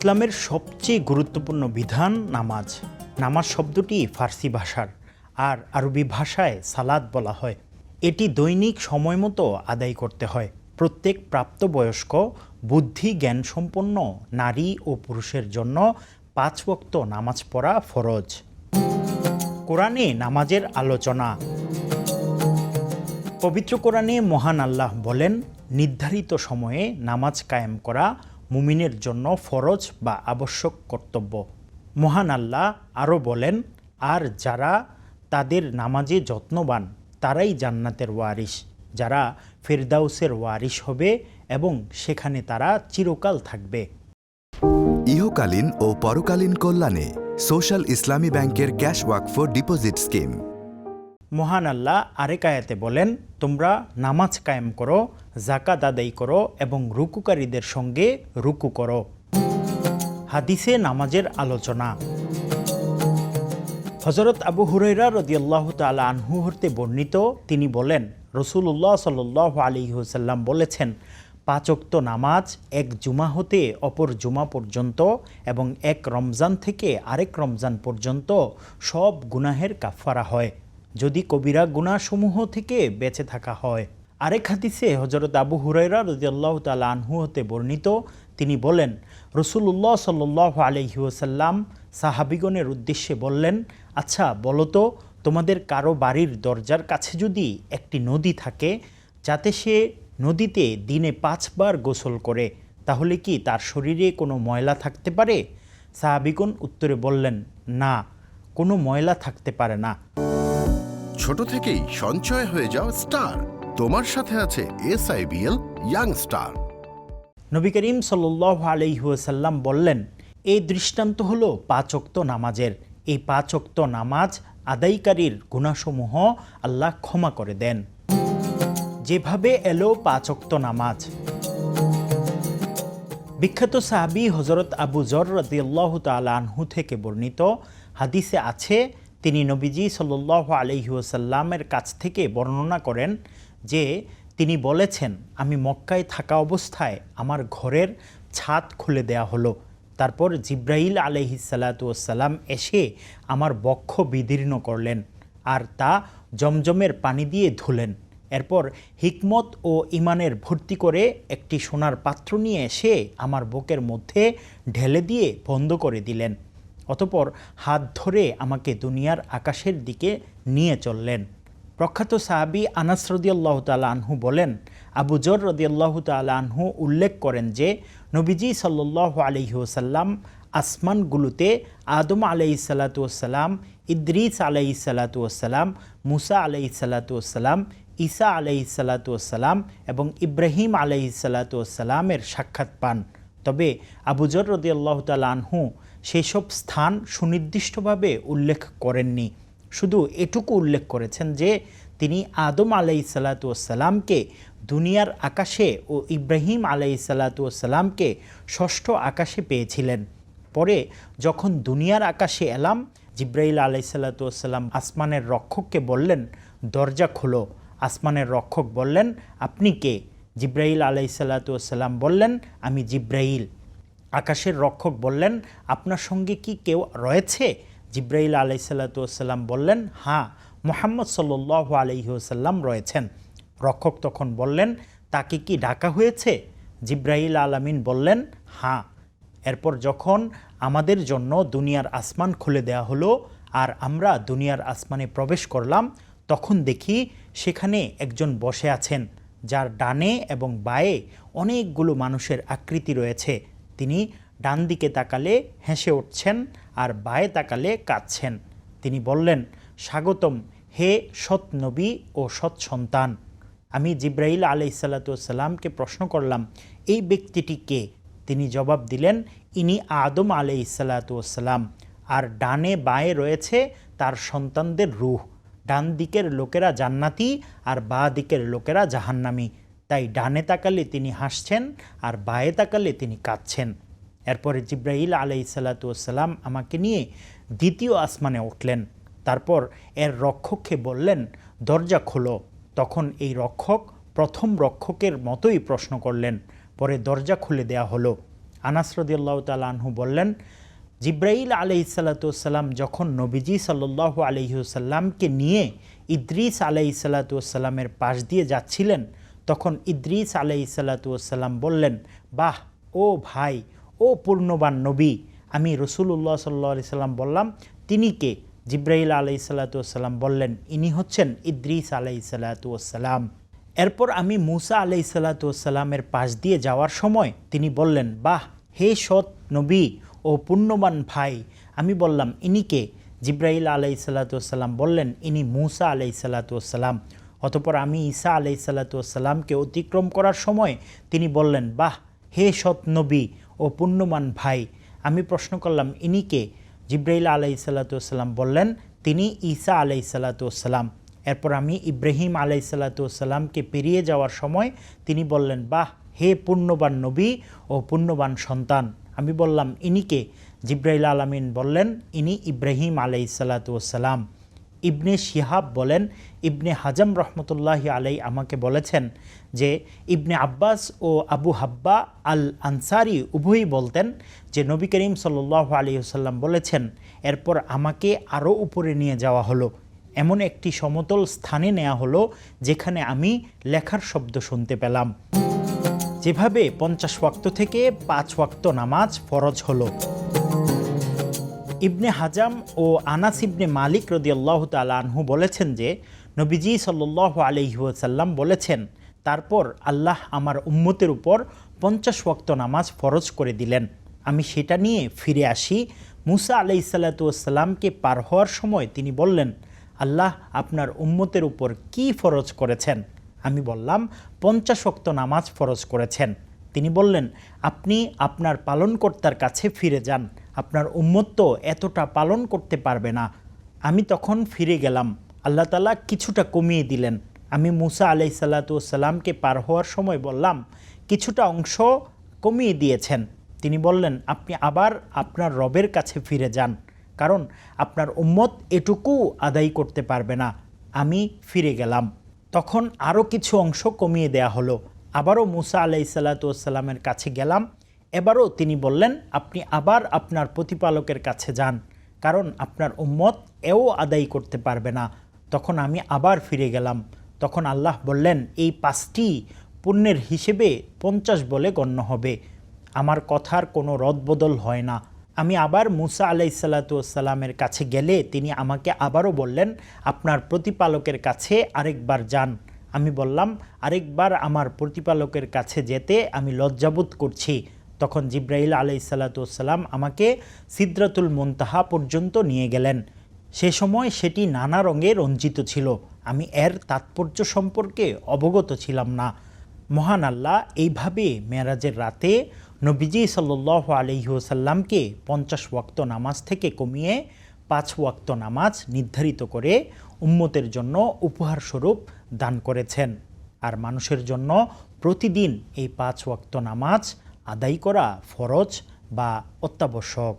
ইসলামের সবচেয়ে গুরুত্বপূর্ণ বিধান নামাজ। নামাজ শব্দটি ফার্সি ভাষার, আর আরবি ভাষায় সালাদ বলা হয়। এটি দৈনিক সময় মতো আদায় করতে হয়। প্রত্যেক প্রাপ্তবয়স্ক বুদ্ধি জ্ঞান সম্পন্ন নারী ও পুরুষের জন্য পাঁচ ওয়াক্ত নামাজ পড়া ফরজ। কোরআনে নামাজের আলোচনা। পবিত্র কোরআনে মহান আল্লাহ বলেন, নির্ধারিত সময়ে নামাজ কায়েম করা মুমিনের জন্য ফরজ বা আবশ্যক কর্তব্য। মহান আল্লাহ আরও বলেন, আর যারা তাদের নামাজে যত্নবান, তারাই জান্নাতের ওয়ারিশ। যারা ফেরদাউসের ওয়ারিশ হবে এবং সেখানে তারা চিরকাল থাকবে। ইহকালীন ও পরকালীন কল্যাণে সোশ্যাল ইসলামী ব্যাংকের ক্যাশ ওয়াকফ ডিপোজিট স্কিম। মহান আল্লাহ আরেক আয়াতে বলেন, তোমরা নামাজ কায়েম করো জাকাত আদায় করো এবং রুকুকারীদের সঙ্গে রুকু করো। হাদিসে নামাজের আলোচনা। হজরত আবু হুরাইরা রদিয়াল্লাহ তালা আনহু হতে বর্ণিত, তিনি বলেন রসুল্লাহ সাল আলী হুসাল্লাম বলেছেন পাঁচক্ত নামাজ এক জুমা হতে অপর জুমা পর্যন্ত এবং এক রমজান থেকে আরেক রমজান পর্যন্ত সব গুনাহের কাফারা হয়। যদি কবিরা গুনাসমূহ থেকে বেঁচে থাকা হয়। আরেক হাদিসে হজরত আবু হুরাইরা রদিয়াল্লাহ তালা আনহু হতে বর্ণিত, তিনি বলেন রসুল্লাহ সাল্লাহ আলহিউসাল্লাম সাহাবিগণের উদ্দেশ্যে বললেন আচ্ছা বলো তো, তোমাদের কারও বাড়ির দরজার কাছে যদি একটি নদী থাকে, যাতে সে নদীতে দিনে পাঁচবার গোসল করে, তাহলে কি তার শরীরে কোনো ময়লা থাকতে পারে? সাহাবিগণ উত্তরে বললেন, না, কোনো ময়লা থাকতে পারে না। ছোট থেকেই সঞ্চয় হয়ে যাও স্টার। তোমার সাথে আছে SIBL young star. Nabi Karim সাল্লাহ আলহিহাসাল্লাম বললেন, এই দৃষ্টান্ত হলো পাঁচক্ত নামাজের। এই পাঁচক্ত নামাজ আদায়কারীর গুণাসমূহ আল্লাহ ক্ষমা করে দেন। যেভাবে এলো পাঁচক্ত নামাজ। বিখ্যাত সাহাবি হজরত আবু জর তালা আনহু থেকে বর্ণিত হাদিসে আছে তিনি নবীজি সাল্লাহ আলহিউসাল্লামের কাছ থেকে বর্ণনা করেন যে তিনি বলেছেন, আমি মক্কায় থাকা অবস্থায় আমার ঘরের ছাদ খুলে দেয়া হলো। তারপর জিব্রাইল আলহিসাল্লাতুয়াসাল্লাম এসে আমার বক্ষ বিদীর্ণ করলেন আর তা জমজমের পানি দিয়ে ধুলেন। এরপর হিকমত ও ইমানের ভর্তি করে একটি সোনার পাত্র নিয়ে এসে আমার বুকের মধ্যে ঢেলে দিয়ে বন্ধ করে দিলেন। অতপর হাত ধরে আমাকে দুনিয়ার আকাশের দিকে নিয়ে চললেন। প্রখ্যাত সাহাবি আনাস রদিয়াল্লাহ তালা আনহু বলেন, আবু জর রদিয়াল্লাহ তালা আনহু উল্লেখ করেন যে, নবীজি সাল্লাহ আলহিহসাল্লাম আসমানগুলোতে আদম আলাই সালাতুয়াসাল্লাম ইদ্রিস আলাই সালাতুয়াসাল্লাম মুসা আলাই সালাতুয়াসাল্লাম ঈসা আলাই সালাতুয়াসাল্লাম এবং ইব্রাহিম আলাই সালাতুয়াসাল্লামের সাক্ষাৎ পান। তবে আবুজর রদিয়াল্লাহ তালা আনহু সেসব স্থান সুনির্দিষ্টভাবে উল্লেখ করেননি। শুধু এটুকু উল্লেখ করেছেন যে, তিনি আদম আলাই সালাতুয়াসাল্লামকে দুনিয়ার আকাশে ও ইব্রাহিম আলাই ষষ্ঠ আকাশে পেয়েছিলেন। পরে যখন দুনিয়ার আকাশে এলাম, জিব্রাইল আলাই সাল্লাতুয়াসাল্লাম আসমানের রক্ষককে বললেন, দরজা খোলো। আসমানের রক্ষক বললেন, আপনি কে? জিব্রাইল আলাই সাল্লাতুয়াসাল্লাম বললেন, আমি জিব্রাইল। আকাশের রক্ষক বললেন, আপনার সঙ্গে কি কেউ রয়েছে? জিব্রাইল আলাই সাল্লাতুয়াসাল্লাম বললেন হ্যাঁ মোহাম্মদ সাল্লাহ আলহিহসাল্লাম রয়েছেন। রক্ষক তখন বললেন, তাকে কি ডাকা হয়েছে? জিব্রাইল আলামিন বললেন হ্যাঁ। এরপর যখন আমাদের জন্য দুনিয়ার আসমান খুলে দেয়া হলো আর আমরা দুনিয়ার আসমানে প্রবেশ করলাম, তখন দেখি সেখানে একজন বসে আছেন, যার ডানে এবং বায়ে অনেকগুলো মানুষের আকৃতি রয়েছে। তিনি ডান দিকে তাকালে হেসে উঠছেন আর বায়ে তাকালে কাঁদছেন। তিনি বললেন, স্বাগতম, হে সৎ নবী ও সৎ সন্তান। আমি জিব্রাইল আলাই সাল্লাতুসাল্লামকে প্রশ্ন করলাম, এই ব্যক্তিটি কে? তিনি জবাব দিলেন, ইনি আদম আলাই সাল্লাতুসাল্লাম আর ডানে বায়ে রয়েছে তার সন্তানদের রুহ। ডান দিকের লোকেরা জান্নাতি আর বা দিকের লোকেরা জাহান্নামি। তাই ডানে তাকালে তিনি হাসছেন আর বায়ে তাকালে তিনি কাঁদছেন। এরপরে জিব্রাহিল আলাই সাল্লাতুসাল্লাম আমাকে নিয়ে দ্বিতীয় আসমানে উঠলেন। তারপর এর রক্ষককে বললেন, দরজা খোলো। তখন এই রক্ষক প্রথম রক্ষকের মতোই প্রশ্ন করলেন। পরে দরজা খুলে দেয়া হলো। আনাস রদিয়াল্লাহ তালাহু বললেন, জিব্রাইল আলাইসাল্লাতুসাল্লাম যখন নবীজি সাল্লাহ আলহিউসাল্লামকে নিয়ে ইদ্রিস আলাইসাল্লাতুসাল্লামের পাশ দিয়ে যাচ্ছিলেন তখন ইদ্রিস আলাইসাল্লাতুসাল্লাম বললেন, বাহ, ও ভাই, ও পূর্ণবান নবী, আমি রসুল্লাহ সাল্লাহ আলি সাল্লাম বললাম, তিনি কে? জিব্রাইল আলাইসাল্লাতুসাল্লাম বললেন, ইনি হচ্ছেন ইদ্রিস আলাইসাল্লাতুসাল্লাম এরপর আমি মুসা আলাইসাল্লাতুসাল্লামের পাশ দিয়ে যাওয়ার সময় তিনি বললেন, বাহ, হে সৎ নবী ও পুণ্যবান ভাই, আমি বললাম ইনিকে জিব্রাইল আলাই সাল্লাতুসাল্লাম বললেন, ইনি মুসা আলাই সাল্লাতুসাল্লাম অতপর আমি ঈসা আলাই সাল্লাতুসাল্লামকে অতিক্রম করার সময় তিনি বললেন, বাহ, হে সৎ নবী ও পুণ্যবান ভাই। আমি প্রশ্ন করলাম ইনিকে জিব্রাইল আলাই সাল্লাতুসাল্লাম বললেন, তিনি ঈসা আলাই সাল্লাতুসাল্লাম এরপর আমি ইব্রাহিম আলাই সাল্লাতুসাল্লামকে পেরিয়ে যাওয়ার সময় তিনি বললেন, বাহ, হে পুণ্যবান নবী ও পুণ্যবান সন্তান। আমি বললাম ইনিকে জিব্রাইল আলামিন বললেন, ইনি ইব্রাহিম আলাই সাল্লাতুসাল্লাম ইবনে শিহাব বলেন, ইবনে হাজাম রহমতুল্লাহি আলাই আমাকে বলেছেন যে, ইবনে আব্বাস ও আবু হাব্বা আল আনসারি উভয়ই বলতেন যে, নবী করিম সাল্লাহ আলিয়াল্লাম বলেছেন, এরপর আমাকে আরও উপরে নিয়ে যাওয়া হলো। এমন একটি সমতল স্থানে নেওয়া হলো যেখানে আমি লেখার শব্দ শুনতে পেলাম। যেভাবে পঞ্চাশ ওয়াক্ত থেকে পাঁচ ওয়াক্ত নামাজ ফরজ হলো। ইবনে হাজাম ও আনাস ইবনে মালিক রদিয়াল্লাহ আনহু বলেছেন যে, নবীজি সাল্লাহ আলহিউসাল্লাম বলেছেন, তারপর আল্লাহ আমার উম্মতের উপর পঞ্চাশ ওয়াক্ত নামাজ ফরজ করে দিলেন। আমি সেটা নিয়ে ফিরে আসি। মুসা আলাই সাল্লাতুসাল্লামকে পার হওয়ার সময় তিনি বললেন, আল্লাহ আপনার উম্মতের উপর কি ফরজ করেছেন? আমি বললাম, পঞ্চাশ ওয়াক্ত নামাজ ফরজ করেছেন। তিনি বললেন, আপনি আপনার পালনকর্তার কাছে ফিরে যান। আপনার উম্মত তো এতটা পালন করতে পারবে না। আমি তখন ফিরে গেলাম। আল্লাহ তালা কিছুটা কমিয়ে দিলেন। আমি মুসা আলাই সাল্লাতুসাল্লামকে পার হওয়ার সময় বললাম, কিছুটা অংশ কমিয়ে দিয়েছেন। তিনি বললেন, আপনি আবার আপনার রবের কাছে ফিরে যান। কারণ আপনার উম্মত এটুকু আদায় করতে পারবে না। আমি ফিরে গেলাম। তখন আরও কিছু অংশ কমিয়ে দেয়া হলো। আবারও মুসা আলাই সাল্লাতুসাল্লামের কাছে গেলাম। এবারও তিনি বললেন, আপনি আবার আপনার প্রতিপালকের কাছে যান, কারণ আপনার উম্মত এও আদায় করতে পারবে না। তখন আমি আবার ফিরে গেলাম। তখন আল্লাহ বললেন, এই পাঁচটি পুণ্যের হিসেবে পঞ্চাশ বলে গণ্য হবে। আমার কথার কোনো রদবদল হয় না। আমি আবার মুসা আলাই সাল্লাতুসাল্লামের কাছে গেলে তিনি আমাকে আবারও বললেন, আপনার প্রতিপালকের কাছে আরেকবার যান। আমি বললাম, আরেকবার আমার প্রতিপালকের কাছে যেতে আমি লজ্জাবোধ করছি। তখন জিব্রাইল আলাই সাল্লাতুসাল্লাম আমাকে সিদ্রাতুল মুনতাহা পর্যন্ত নিয়ে গেলেন। সে সময় সেটি নানা রঙে রঞ্জিত ছিল। আমি এর তাৎপর্য সম্পর্কে অবগত ছিলাম না। মহান আল্লাহ এইভাবে মেরাজের রাতে নবীজি সাল্লাহ আলহিউসাল্লামকে পঞ্চাশ ওয়াক্ত নামাজ থেকে কমিয়ে পাঁচ ওয়াক্ত নামাজ নির্ধারিত করে উম্মতের জন্য উপহারস্বরূপ দান করেছেন। আর মানুষের জন্য প্রতিদিন এই পাঁচ ওয়াক্ত নামাজ আদায় করা ফরজ বা অত্যাবশ্যক।